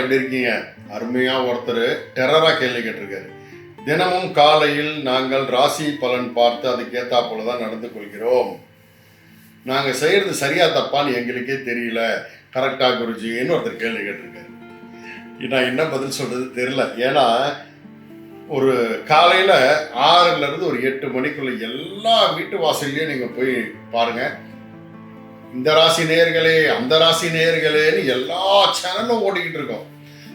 எப்படி இருக்கீங்க? அருமையா ஒருத்தர் டெரரா கேள்வி கேட்டிருக்காரு. தினமும் காலையில் நாங்கள் ராசி பலன் பார்த்து அதுக்கு ஏத்தா போல தான் நடந்து கொள்கிறோம். நாங்க செய்யறது சரியா தப்பான்னு எங்களுக்கே தெரியல. கரெக்டா குருஜின்னு ஒருத்தர் கேள்வி கேட்டிருக்காரு. நான் என்ன பதில் சொல்றது தெரியல. ஏன்னா ஒரு காலையில ஆறுல இருந்து ஒரு எட்டு மணிக்குள்ள எல்லா வீட்டு வாசல்லையும் நீங்க போய் பாருங்க. இந்த ராசி நேர்களே அந்த ராசி நேர்களேன்னு எல்லா சேனலும் ஓடிக்கிட்டு இருக்கோம்.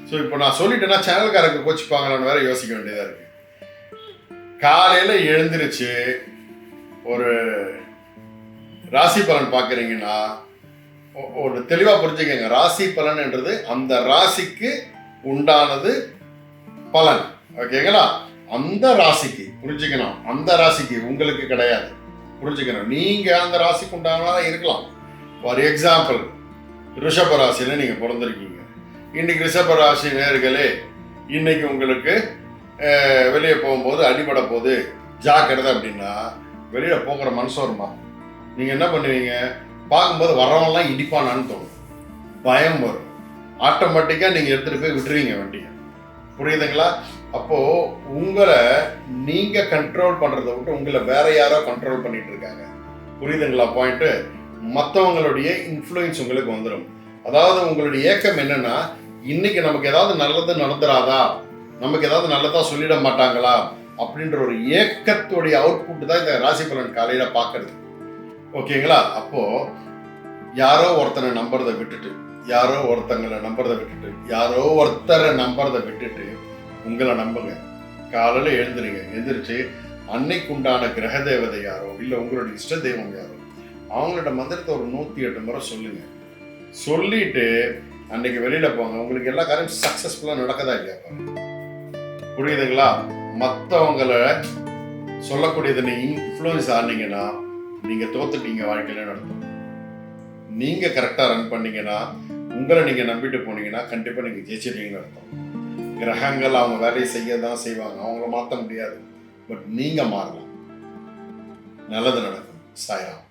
ஸோ இப்போ நான் சொல்லிட்டேன்னா சேனல்காரங்க கோச்சிப்பாங்களான்னு வேற யோசிக்க வேண்டியதா இருக்கு. காலையில எழுந்திருச்சு ஒரு ராசி பலன் பார்க்குறீங்கன்னா ஒரு தெளிவாக புரிஞ்சுக்கங்க. ராசி பலன்ன்றது அந்த ராசிக்கு உண்டானது பலன். ஓகேங்களா? அந்த ராசிக்கு புரிஞ்சுக்கணும். அந்த ராசிக்கு உங்களுக்கு கிடையாது. புரிஞ்சுக்கணும். நீங்க அந்த ராசிக்கு உண்டானதான் இருக்கலாம். ஃபார் எக்ஸாம்பிள் ரிஷப ராசியில நீங்கள் பிறந்திருக்கீங்க. இன்னைக்கு ரிஷப ராசி நேர்களே இன்னைக்கு உங்களுக்கு வெளியே போகும்போது அடிபட போகுது. ஜாக்கிரதை அப்படின்னா வெளியில் போகிற மனசு வருமா? நீங்கள் என்ன பண்ணுவீங்க? பார்க்கும்போது வரவங்களாம் இடிப்பானான்னு தோணும். பயம் வரும். ஆட்டோமேட்டிக்காக நீங்கள் எடுத்துகிட்டு போய் விட்டுருவீங்க வண்டியை. புரியுதுங்களா? அப்போது உங்களை நீங்கள் கண்ட்ரோல் பண்ணுறத விட்டு உங்களை வேற யாரோ கண்ட்ரோல் பண்ணிகிட்டு இருக்காங்க. புரியுதுங்களா பாயிண்ட்டு மற்றவங்களுடைய இன்ஃப்ளூயன்ஸ் உங்களுக்கு வந்துடும் அதாவது உங்களுடைய ஏக்கம் என்னன்னா இன்னைக்கு நமக்கு ஏதாவது நல்லது நடந்துராதா? நமக்கு ஏதாவது நல்லதா சொல்லிட மாட்டாங்களா? அப்படின்ற ஒரு ஏக்கத்துடைய அவுட்புட் தான் இந்த ராசி பலன் காலையில பார்க்கறது ஓகேங்களா? அப்போ யாரோ ஒருத்தனை நம்புறதை விட்டுட்டு யாரோ ஒருத்தங்களை நம்புறதை விட்டுட்டு யாரோ ஒருத்தரை நம்புறதை விட்டுட்டு உங்களை நம்புங்க. காலையில் எழுந்துருங்க. எழுந்திரிச்சு அன்னைக்கு உண்டான கிரக தேவதை யாரோ இல்லை உங்களுடைய இஷ்ட தெய்வம் யாரோ அவங்களோட மந்திரத்தை ஒரு நூற்றி எட்டு முறை சொல்லுங்க. சொல்லிட்டு அன்னைக்கு வெளியில் போங்க. உங்களுக்கு எல்லா காரியம் சக்ஸஸ்ஃபுல்லாக நடக்கதா இல்லையா? புரியுதுங்களா? மற்றவங்களை சொல்லக்கூடியதை நீ இன்ஃப்ளூயன்ஸ் ஆனீங்கன்னா நீங்கள் தோத்துட்டீங்க வாழ்க்கையில நடத்தும் நீங்கள் கரெக்டாக ரன் பண்ணீங்கன்னா உங்களை நீங்கள் நம்பிட்டு போனீங்கன்னா கண்டிப்பாக நீங்கள் ஜெயிச்சிட்டீங்கன்னு அர்த்தம். கிரகங்கள் அவங்க வேலையை செய்ய தான் செய்வாங்க. அவங்கள மாற்ற முடியாது. பட் நீங்கள் மாறலாம். நல்லது நடக்கும். சாய்ராம்.